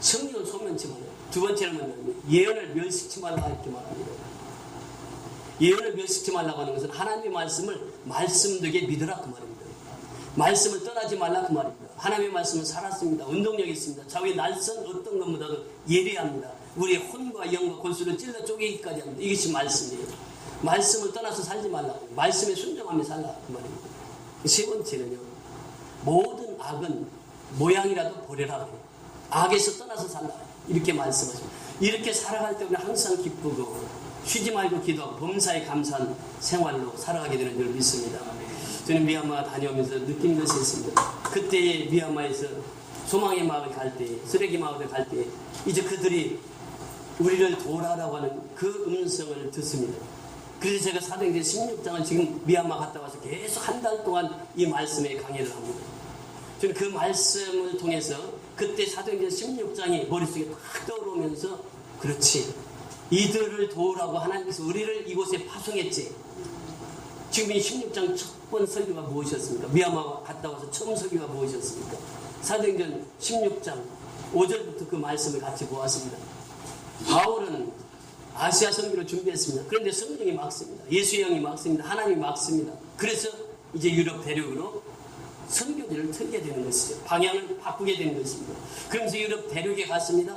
성령을 소면치 말아요. 두 번째는 예언을 멸시치 말라 이렇게 말합니다. 예언을 멸시치 말라고 하는 것은 하나님의 말씀을 말씀되게 믿으라 그 말입니다. 말씀을 떠나지 말라 그 말입니다. 하나님의 말씀은 살았습니다. 운동력이 있습니다. 좌우의 날선 어떤 것보다도 예리합니다. 우리의 혼과 영과 골수를 찔러 쪼개기까지 합니다. 이것이 말씀이에요. 말씀을 떠나서 살지 말라고. 말씀에 순종하며 살라 그 말입니다. 세 번째는요. 모든 악은 모양이라도 버려라. 악에서 떠나서 살라. 이렇게 말씀하십니다. 이렇게 살아갈 때 우리는 항상 기쁘고 쉬지 말고 기도하고 범사에 감사한 생활로 살아가게 되는 줄 믿습니다. 저는 미얀마 다녀오면서 느낀 것이 있습니다. 그때의 미얀마에서 소망의 마을 갈 때, 쓰레기 마을에 갈 때, 이제 그들이 우리를 도라라고 하는 그 음성을 듣습니다. 그래서 제가 사도행전 16장을 지금 미얀마 갔다 와서 계속 한 달 동안 이 말씀에 강의를 합니다. 저는 그 말씀을 통해서 그때 사도행전 16장이 머릿속에 탁 떠오르면서 그렇지 이들을 도우라고 하나님께서 우리를 이곳에 파송했지 지금 이 16장 첫 번 설교가 무엇이었습니까? 미얀마 갔다 와서 처음 설교가 무엇이었습니까? 사도행전 16장 5절부터 그 말씀을 같이 보았습니다. 바울은 아시아 선교를 준비했습니다. 그런데 성령이 막습니다. 예수의 영이 막습니다. 하나님이 막습니다. 그래서 이제 유럽 대륙으로 선교지를 틀게 되는 것이죠. 방향을 바꾸게 되는 것입니다. 그러면서 유럽 대륙에 갔습니다.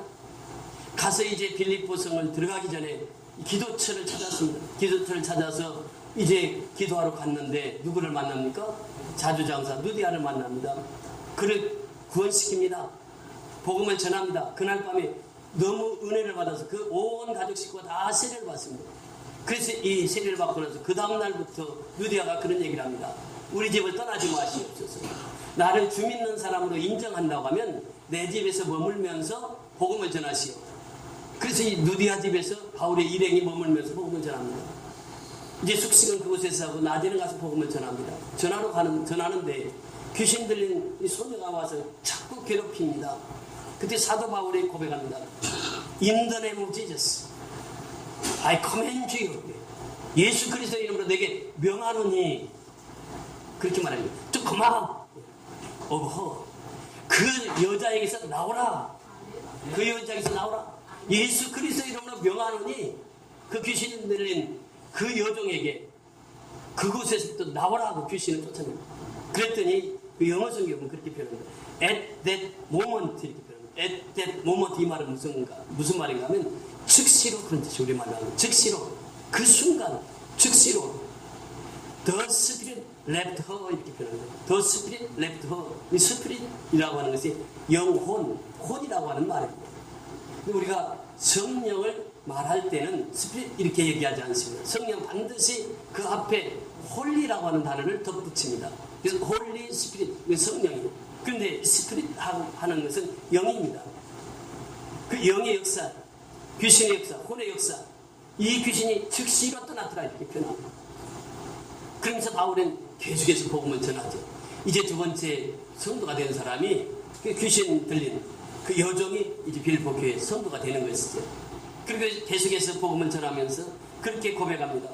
가서 이제 빌립보성을 들어가기 전에 기도처를 찾았습니다. 기도처를 찾아서 이제 기도하러 갔는데 누구를 만납니까? 자주장사 누디아를 만납니다. 그를 구원시킵니다. 복음을 전합니다. 그날 밤에 너무 은혜를 받아서 그 온 가족 식구가 다 세례를 받습니다. 그래서 이 세례를 받고 나서 그 다음날부터 누디아가 그런 얘기를 합니다. 우리 집을 떠나지 마시옵소서. 나를 주 믿는 사람으로 인정한다고 하면 내 집에서 머물면서 복음을 전하시오. 그래서 이 누디아 집에서 바울의 일행이 머물면서 복음을 전합니다. 이제 숙식은 그곳에서 하고 낮에는 가서 복음을 전합니다. 전하러 가는 전하는데 귀신 들린 이 소녀가 와서 자꾸 괴롭힙니다. 그때 사도 바울이 고백합니다. Of Jesus, I command you. 예수 그리스도의 이름으로 내게 명하노니 그렇게 말합니다. 좀 그만. 어허. 그 여자에게서 나오라. 그 여자에게서 나오라. 예수 그리스도 이름으로 명하노니 그 귀신 들린 그 여종에게 그곳에서부터 나오라고 귀신을 쫓아냅니다. 그랬더니 그 영어 성경은 그렇게 표현합니다. At that moment 이렇게 표현합니다. At that moment 이 말은 무슨, 무슨 말인가 하면 즉시로 그런 뜻이 우리말로 하면 즉시로 그 순간 즉시로 The Spirit left her 이렇게 표현합니다. The Spirit left her 이 Spirit이라고 하는 것이 영혼, 혼이라고 하는 말입니다. 우리가 성령을 말할 때는 스피릿 이렇게 얘기하지 않습니다. 성령 반드시 그 앞에 홀리라고 하는 단어를 덧붙입니다. 그래서 홀리 스피릿, 성령이에요. 그런데 스피릿 하는 것은 영입니다. 그 영의 역사, 귀신의 역사, 혼의 역사, 이 귀신이 즉시로 떠나더라 이렇게 표현합니다. 그러면서 바울은 계속해서 복음을 전하죠. 이제 두 번째 성도가 된 사람이 그 귀신 들린 그 여종이 이제 빌보 교회 성도가 되는 것이죠. 그리고 계속해서 복음을 전하면서 그렇게 고백합니다.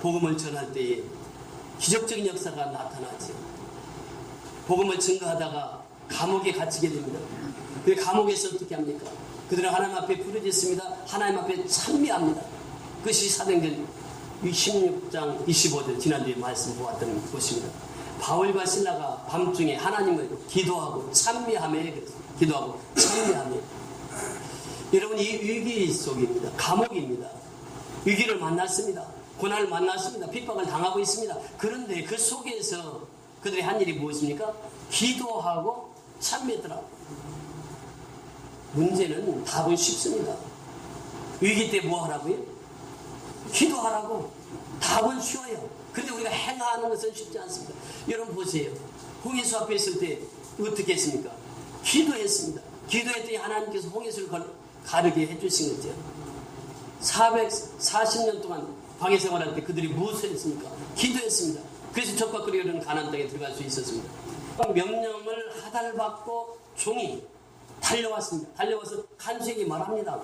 복음을 전할 때에 기적적인 역사가 나타나죠. 복음을 증거하다가 감옥에 갇히게 됩니다. 그 감옥에서 어떻게 합니까? 그들은 하나님 앞에 부르짖습니다. 하나님 앞에 찬미합니다. 그것이 사도행전 16장 25절 지난주에 말씀 보았던 것입니다. 바울과 신라가 밤중에 하나님을 기도하고 찬미하며 기도하고 찬미하며 여러분 이 위기 속입니다. 감옥입니다. 위기를 만났습니다. 고난을 만났습니다. 핍박을 당하고 있습니다. 그런데 그 속에서 그들이 한 일이 무엇입니까? 기도하고 찬미했더라. 문제는 답은 쉽습니다. 위기 때 뭐 하라고요? 기도하라고. 답은 쉬워요. 근데 우리가 행하는 것은 쉽지 않습니다. 여러분 보세요. 홍해수 앞에 있을 때 어떻게 했습니까? 기도했습니다. 기도했더니 하나님께서 홍해수를 가르게 해주신 거죠. 440년 동안 방해 생활할 때 그들이 무엇을 했습니까? 기도했습니다. 그래서 적과 그리는 가난 땅에 들어갈 수 있었습니다. 명령을 하달받고 종이 달려왔습니다. 달려와서 간수에게 말합니다.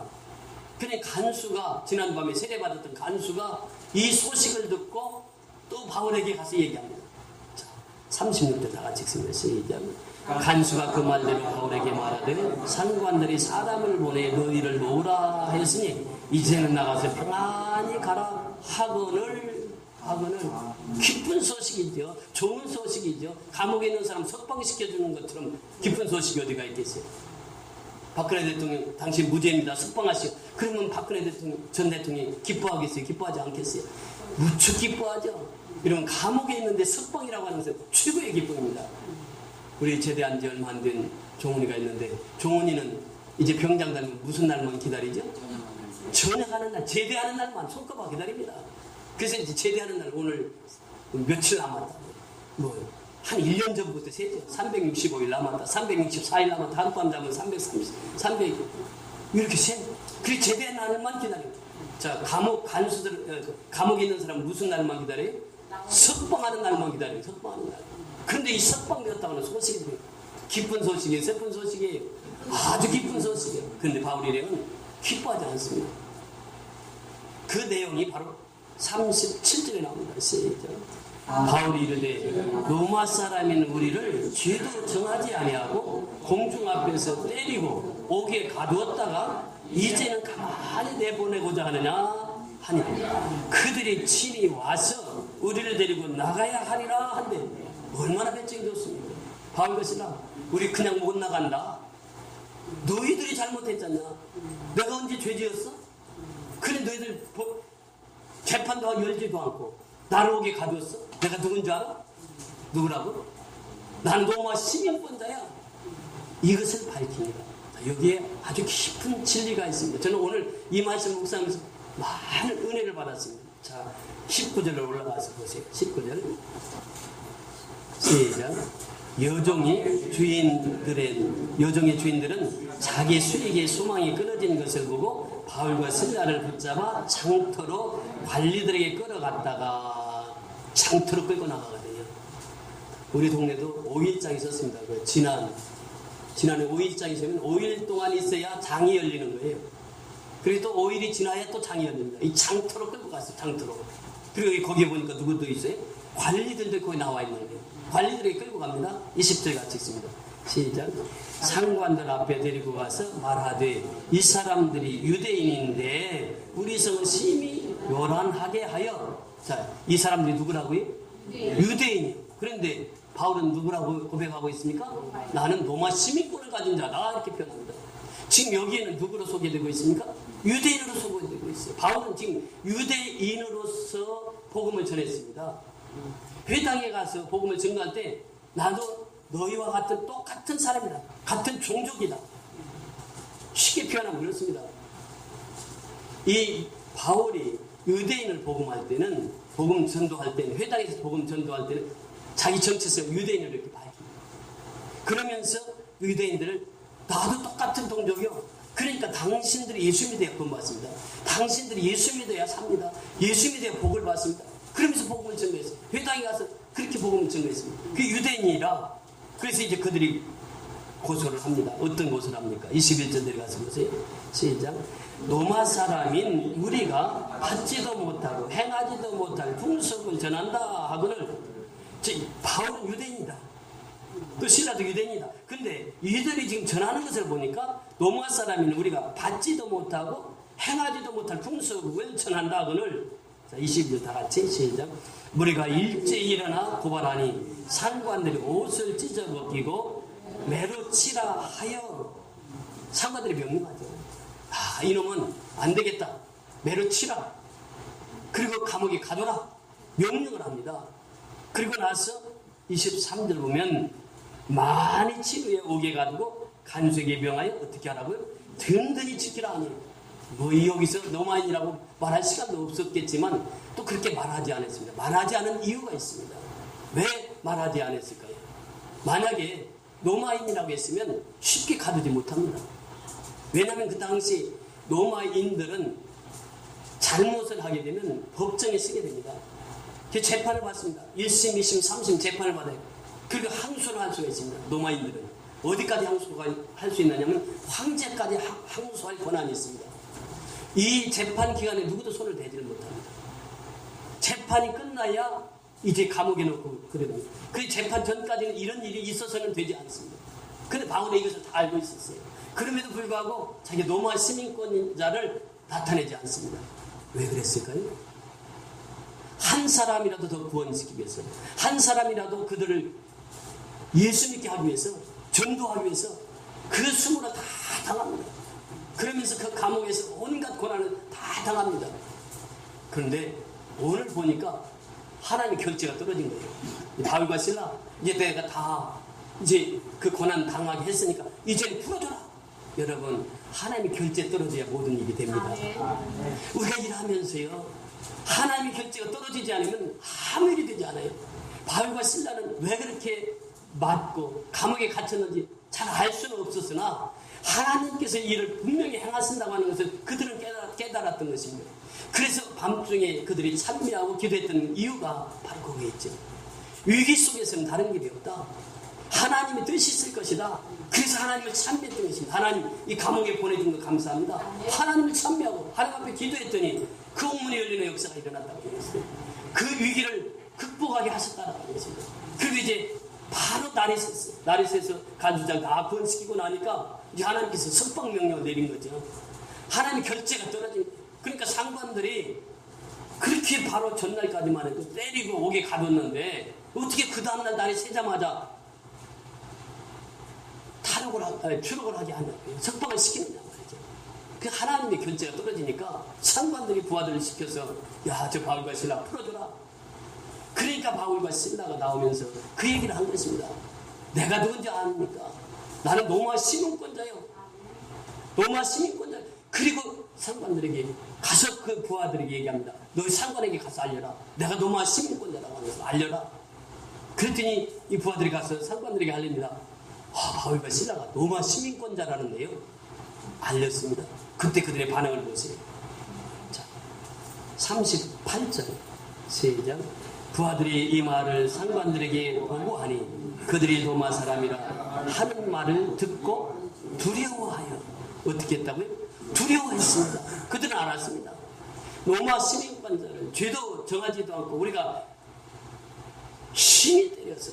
그러니 간수가 지난밤에 세례받았던 간수가 이 소식을 듣고 또 바울에게 가서 얘기합니다. 자, 36절 다 같이 읽습니다. 시작. 간수가 그 말대로 바울에게 말하되 상관들이 사람을 보내 너희를 놓으라 하였으니 이제는 나가서 평안히 가라 하거늘 하거늘 기쁜 소식이죠. 좋은 소식이죠. 감옥에 있는 사람 석방시켜주는 것처럼 기쁜 소식이 어디가 있겠어요. 박근혜 대통령 당신 무죄입니다. 석방하시오. 그러면 박근혜 대통령 전 대통령이 기뻐하겠어요? 기뻐하지 않겠어요? 무척 기뻐하죠. 이러면 감옥에 있는데 석방이라고 하는 것은 최고의 기쁨입니다. 우리 제대한 지 얼마 안 된 종훈이가 있는데 종훈이는 이제 병장 달면 무슨 날만 기다리죠? 전역하는 날, 제대하는 날만 손꼽아 기다립니다. 그래서 이제 제대하는 날 오늘 며칠 남았다. 뭐, 한 1년 전부터 세죠. 365일 남았다. 364일 남았다. 한밤 자면 330, 300. 이렇게 세. 그 제대한 날만 기다려요. 자, 감옥, 간수들, 어, 그 감옥에 있는 사람은 무슨 날만 기다려요? 석방하는 날만 기다려요. 석방하는 날. 그런데 이 석방되었다고 하는 소식이 들어요. 기쁜 소식이에요. 슬픈 소식이에요. 아주 기쁜 소식이에요. 그런데 바울이랑은 기뻐하지 않습니다. 그 내용이 바로 37절에 나옵니다. 시작. 바울이 이르되 로마 사람인 우리를 죄도 정하지 아니하고 공중 앞에서 때리고 옥에 가두었다가 이제는 가만히 내보내고자 하느냐 하니 그들이 친히 와서 우리를 데리고 나가야 하리라 한데 얼마나 배짱이 좋습니까? 바울 것이나 우리 그냥 못 나간다. 너희들이 잘못했잖냐? 내가 언제 죄지었어? 그래 너희들 보- 재판도 열지도 않고 나를 오게 가두었어? 내가 누군지 알아? 누구라고? 나는 로마 시민권자야. 이것을 밝힙니다. 자, 여기에 아주 깊은 진리가 있습니다. 저는 오늘 이 말씀 묵상하면서 많은 은혜를 받았습니다. 자, 19절로 올라가서 보세요. 19절. 시작. 여종이 주인들의 여종의 주인들은 자기 수익의 소망이 끊어진 것을 보고 바울과 신라를 붙잡아 장터로 관리들에게 끌어갔다가 장터로 끌고 나가거든요. 우리 동네도 5일장 있었습니다. 그 지난 지난해 5일장 있으면 5일 동안 있어야 장이 열리는 거예요. 그리고 또 5일이 지나야 또 장이 열립니다. 이 장터로 끌고 갔어요. 장터로. 그리고 거기에 보니까 누구도 있어요? 관리들도 거기 나와 있는 거예요. 관리들에게 끌고 갑니다. 20절 같이 있습니다. 시작. 상관들 앞에 데리고 가서 말하되 이 사람들이 유대인인데 우리 성을 심히 요란하게 하여 자, 이 사람들이 누구라고요? 유대인이요. 그런데 바울은 누구라고 고백하고 있습니까? 나는 로마 시민권을 가진 자다 이렇게 표현합니다. 지금 여기에는 누구로 소개되고 있습니까? 유대인으로 소개되고 있어요. 바울은 지금 유대인으로서 복음을 전했습니다. 회당에 가서 복음을 증거할 때 나도 너희와 같은 똑같은 사람이다. 같은 종족이다. 쉽게 표현하면 그렇습니다. 이 바울이 유대인을 복음할 때는 복음 전도할 때는 회당에서 복음 전도할 때는 자기 정체성 유대인을 이렇게 밝힙니다. 그러면서 유대인들을 나도 똑같은 동족이요. 그러니까 당신들이 예수 믿어야 구원 받습니다. 당신들이 예수 믿어야 삽니다. 예수 믿어야 복을 받습니다. 그러면서 복음을 전도했어요. 회당에 가서 그렇게 복음을 전도했습니다. 그 유대인이라 그래서 이제 그들이 고소를 합니다. 어떤 고소를 합니까? 21절 내려가서 보세요. 시작. 로마 사람인 우리가 받지도 못하고 행하지도 못할 풍속을 전한다 하거늘 저 바울은 유대인이다. 또 신라도 유대인이다. 근데 이들이 지금 전하는 것을 보니까 로마 사람인 우리가 받지도 못하고 행하지도 못할 풍속을 전한다 자, 20절 다 같이 시작. 우리가 일제히 일어나 고발하니 상관들이 옷을 찢어 벗기고 매로 치라 하여 상관들이 명령하죠. 아, 이놈은 안 되겠다. 매로 치라. 그리고 감옥에 가둬라. 명령을 합니다. 그리고 나서 23절 보면 많이 치료에 오게 가지고 간수에게 명하여 어떻게 하라고요? 든든히 지키라 하니 뭐 여기서 노마인이라고 말할 시간도 없었겠지만 또 그렇게 말하지 않았습니다. 말하지 않은 이유가 있습니다. 왜 말하지 않았을까요? 만약에 노마인이라고 했으면 쉽게 가두지 못합니다. 왜냐하면 그 당시 로마인들은 잘못을 하게 되면 법정에 쓰게 됩니다. 그 재판을 받습니다. 1심, 2심, 3심 재판을 받아요. 그리고 항소를 할 수가 있습니다. 로마인들은. 어디까지 항소할 수 있느냐면 황제까지 하- 항소할 권한이 있습니다. 이 재판 기간에 누구도 손을 대지를 못합니다. 재판이 끝나야 이제 감옥에 넣고 그러는 그 재판 전까지는 이런 일이 있어서는 되지 않습니다. 근데 바울이 이것을 다 알고 있었어요. 그럼에도 불구하고 자기 로마 시민권자를 나타내지 않습니다. 왜 그랬을까요? 한 사람이라도 더 구원시키기 위해서, 한 사람이라도 그들을 예수 믿게 하기 위해서, 전도하기 위해서 그 수모를 다 당합니다. 그러면서 그 감옥에서 온갖 고난을 다 당합니다. 그런데 오늘 보니까 하나님의 결제가 떨어진 거예요. 이 바울과 신라 이제 내가 다 이제 그 고난 당하게 했으니까 이제 풀어줘라. 여러분 하나님의 결제 떨어져야 모든 일이 됩니다. 우리가 일하면서요 하나님의 결제가 떨어지지 않으면 아무 일이 되지 않아요. 바울과 신라는 왜 그렇게 맞고 감옥에 갇혔는지 잘 알 수는 없었으나 하나님께서 이 일을 분명히 행하신다고 하는 것을 그들은 깨달았, 깨달 았던 것입니다. 그래서 밤중에 그들이 찬미하고 기도했던 이유가 바로 있죠. 위기 속에서는 다른 길이 없다. 하나님의 뜻이 있을 것이다. 그래서 하나님을 찬미했던 것입니다. 하나님 이 감옥에 보내준 거 감사합니다. 하나님을 찬미하고 하나님 앞에 기도했더니 그 옥문이 열리는 역사가 일어났다고 했어요. 그 위기를 극복하게 하셨다는 것입니다. 그리고 이제 바로. 날이 새서 간주장 다 구원시키고 나니까 이제 하나님께서 석방 명령을 내린 거죠. 하나님 결제가 떨어진. 그러니까 상관들이 그렇게 바로 전날까지만 해도 때리고 옥에 가뒀는데 어떻게 그 다음날 날이 새자마자 탈옥을 하, 추록을 하게 하냐고요. 석방을 시키느냐 말이죠. 그 하나님의 결제가 떨어지니까 상관들이 부하들을 시켜서 야 저 바울과 신라 풀어줘라. 그러니까 바울과 신라가 나오면서 그 얘기를 한 것입니다. 내가 누군지 아닙니까? 나는 로마 시민권자요. 로마 시민권자. 그리고 상관들에게 가서 그 부하들에게 얘기합니다. 너 상관에게 가서 알려라. 내가 로마 시민권자라고 하면서 알려라. 그랬더니 이 부하들이 가서 상관들에게 알립니다. 아, 바울과 신라가 로마 시민권자라는데요. 알렸습니다. 그때 그들의 반응을 보세요. 자, 38절 세장 부하들이 이 말을 상관들에게 보고하니 그들이 로마 사람이라 하는 말을 듣고 두려워하여 어떻게 했다고요? 두려워했습니다. 그들은 알았습니다. 로마 시민권자를 죄도 정하지도 않고 우리가 힘이 때려서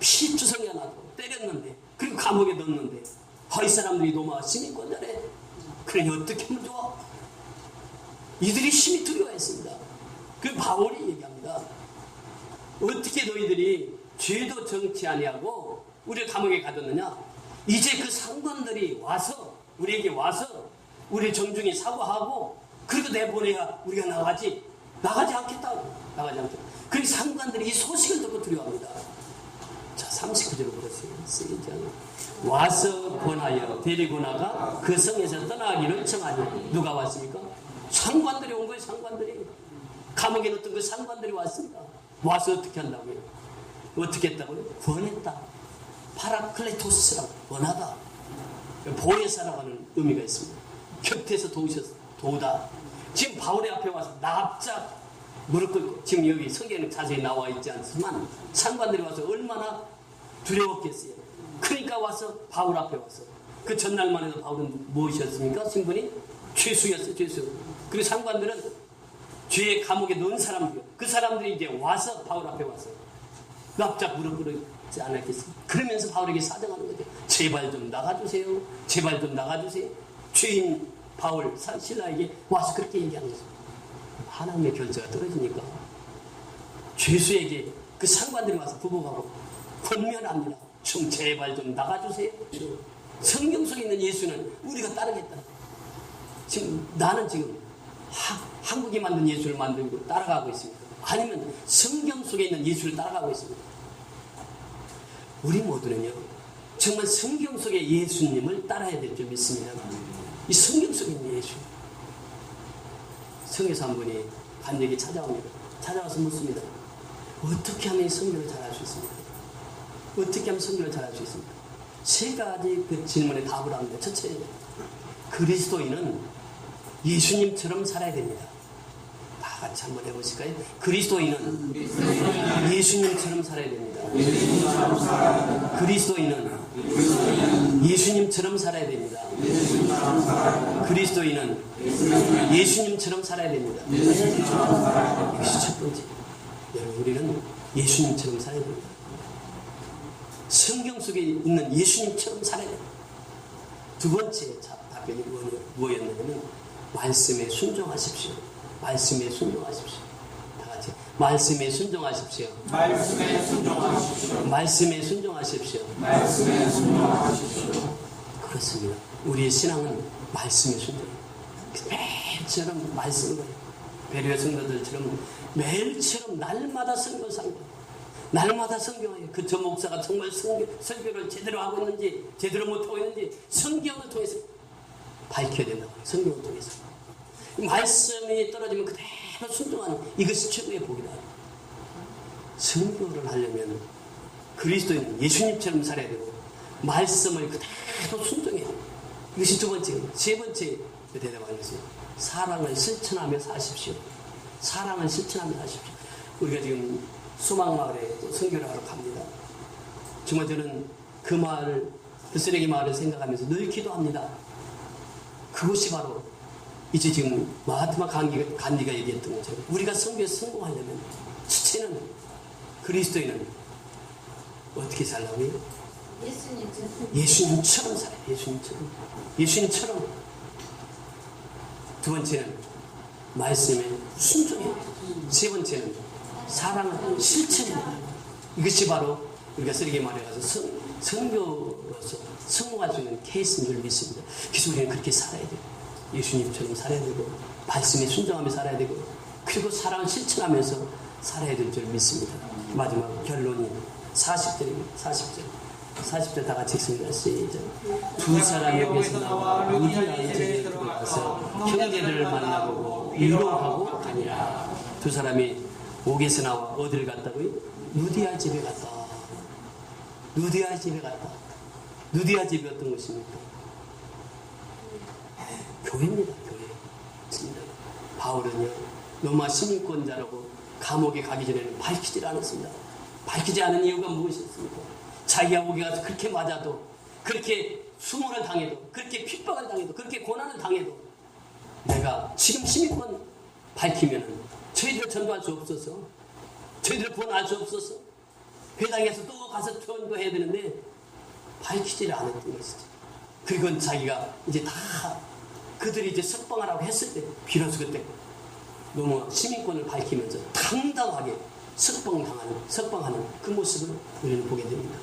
피투성이가 나도 때렸는데 그리고 감옥에 넣었는데 아, 이 사람들이 로마 시민권자래. 그러니 어떻게 하면 좋아? 이들이 힘이 두려워했습니다. 그 바울이 얘기합니다. 어떻게 너희들이 죄도 정치 아니하고 우리를 감옥에 가뒀느냐? 이제 그 상관들이 와서 우리에게 와서 우리 정중히 사과하고 그리고 내보내야 우리가 나가지 나가지 않겠다고 나가지 않겠다. 그 상관들이 이 소식을 듣고 두려워합니다. 자 39절을 보세요. 쓰이잖아. 와서 권하여 데리고 나가 그 성에서 떠나기를 청하니 누가 왔습니까? 상관들이 온 거예요. 상관들이 감옥에 넣었던 그 상관들이 왔습니다. 와서 어떻게 한다고요? 어떻게 했다고요? 권했다. 파라클레토스라고 권하다. 보혜사라고 하는 의미가 있습니다. 곁에서 도우셔서 도우다. 지금 바울의 앞에 와서 납작 무릎 꿇고 지금 여기 성경에 자세히 나와 있지 않지만 상관들이 와서 얼마나 두려웠겠어요. 그러니까 와서 바울 앞에 와서 그 전날만 해도 바울은 무엇이었습니까? 신분이 죄수였어요. 죄수. 그리고 상관들은 죄의 감옥에 넣은 사람들 그 사람들이 이제 와서 바울 앞에 와서 납작 무릎 꿇지 않았겠습니까? 그러면서 바울에게 사정하는 거죠. 제발 좀 나가주세요. 제발 좀 나가주세요. 죄인 바울 신라에게 와서 그렇게 얘기하는 거죠. 하나님의 결제가 떨어지니까 죄수에게 그 상관들이 와서 부부하고 권면합니다. 좀 제발 좀 나가주세요. 성경 속에 있는 예수는 우리가 따르겠다. 지금 나는 지금 하, 한국이 만든 예수를 만들고 따라가고 있습니다. 아니면 성경 속에 있는 예수를 따라가고 있습니다. 우리 모두는요, 정말 성경 속의 예수님을 따라야 될 줄 믿습니다. 이 성경 속에 있는 예수. 성에서 한 분이 간절히 찾아옵니다. 찾아와서 묻습니다. 어떻게 하면 이 성경을 잘 할 수 있습니까? 어떻게 하면 성경을 잘할 수 있습니까? 세 가지 그 질문에 답을 합니다. 첫째, 그리스도인은 예수님처럼 살아야 됩니다. 다 같이 한번 해보실까요? 그리스도인은 예수님처럼 살아야 됩니다. 그리스도인은 예수님처럼 살아야 됩니다. 그리스도인은 예수님처럼 살아야 됩니다. 이것이 첫 번째. 여러분, 우리는 예수님처럼 살아야 됩니다. 성경 속에 있는 예수님처럼 살아야 됩니다. 두 번째 자- 답변이 뭐였냐면 말씀에 순종하십시오. 말씀에 순종하십시오. 다 같이 말씀에 순종하십시오. 말씀에 순종하십시오. 말씀에 순종하십시오. 말씀에 순종하십시오. 그렇습니다. 우리의 신앙은 말씀에 순종해요. 매일처럼 말씀을 배려의 성도들처럼 매일처럼 날마다 성경 상고 날마다 성경을 그저 목사가 정말 성경, 설교를 제대로 하고 있는지 제대로 못하고 있는지 성경을 통해서 밝혀야 된다고. 성경을 통해서 이 말씀이 떨어지면 그대로 순종하는 이것이 최고의 복이다. 성교를 하려면 그리스도인 예수님처럼 살아야 되고 말씀을 그대로 순종해야. 이것이 두 번째, 세 번째 대답하겠습니다. 사랑을 실천하며 사십시오. 사랑을 실천하며 사십시오. 우리가 지금 수망마을에 또 선교를 하러 갑니다. 정말 저는 그 마을, 그 쓰레기 마을을 생각하면서 늘 기도합니다. 그것이 바로 이제 지금 마하트마 간디가, 간디가 얘기했던 것처럼 우리가 선교에 성공하려면 첫째는 그리스도인은 어떻게 살라고요? 예수님 예수님처럼 살아요. 예수님처럼. 예수님처럼. 두 번째는 말씀에 순종해요. 세 번째는 사랑을 실천해요. 이것이 바로 우리가 말에 가서 성, 성교로서 성공할 수 있는 케이스인 줄 믿습니다. 그래서 우리는 그렇게 살아야 돼요. 예수님처럼 살아야 되고 말씀에 순종하며 살아야 되고 그리고 사랑을 실천하면서 살아야 될 줄 믿습니다. 마지막 결론이 40절입니다. 40절. 40절 다 같이 읽습니다. 시작. 두 사람이 여기서 나와 루디아의 집에 들어가서 형제들을 만나보고 위로하고 가니라. 두 사람이 옥에서 나와 어디를 갔다고요? 루디아 집에 갔다. 루디아 집에 갔다. 루디아 집이 어떤 것입니까? 교회입니다. 교회. 맞습니다. 바울은요. 로마 시민권자라고 감옥에 가기 전에는 밝히질 않았습니다. 밝히지 않은 이유가 무엇이었습니까? 자기가 거기 가서 그렇게 맞아도 그렇게 수모를 당해도 그렇게 핍박을 당해도 그렇게 고난을 당해도 내가 지금 시민권 밝히면은 저희들 전도할 수 없어서 저희들 구원할 수 없어서 회당에서 또 가서 전도해야 되는데 밝히지를 않았던 것이죠. 그건 자기가 이제 다 그들이 이제 석방하라고 했을 때 비로소 그때 너무 시민권을 밝히면서 당당하게 석방당하는 석방하는 그 모습을 우리는 보게 됩니다.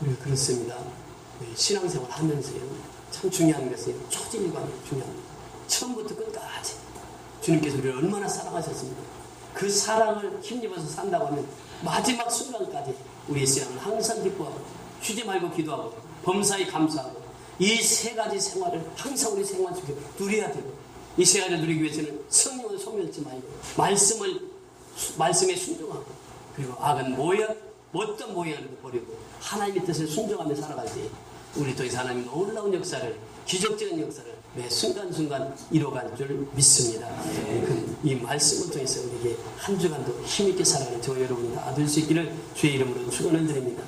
네, 그렇습니다. 네, 신앙생활 하면서요 참 중요한 것은 초진일관이 중요합니다. 처음부터 끝까지 주님께서 우리를 얼마나 사랑하셨습니까? 그 사랑을 힘입어서 산다고 하면 마지막 순간까지 우리의 신앙은 항상 기뻐하고 쉬지 말고 기도하고 범사에 감사하고 이 세 가지 생활을 항상 우리 생활 속에 누려야 되고 이 세 가지를 누리기 위해서는 성령을 소멸치 말고 말씀을 말씀에 순종하고 그리고 악은 모여 어떤 모양을 버리고 하나님의 뜻에 순종하며 살아갈 때 우리 또이 하나님 놀라운 역사를 기적적인 역사를 매 순간순간 이뤄갈 줄 믿습니다. 그이 말씀을 통해서 우리에게 한 주간도 힘있게 살아가는 저 여러분이 다 될 수 있기를 주의 이름으로 축원을 드립니다.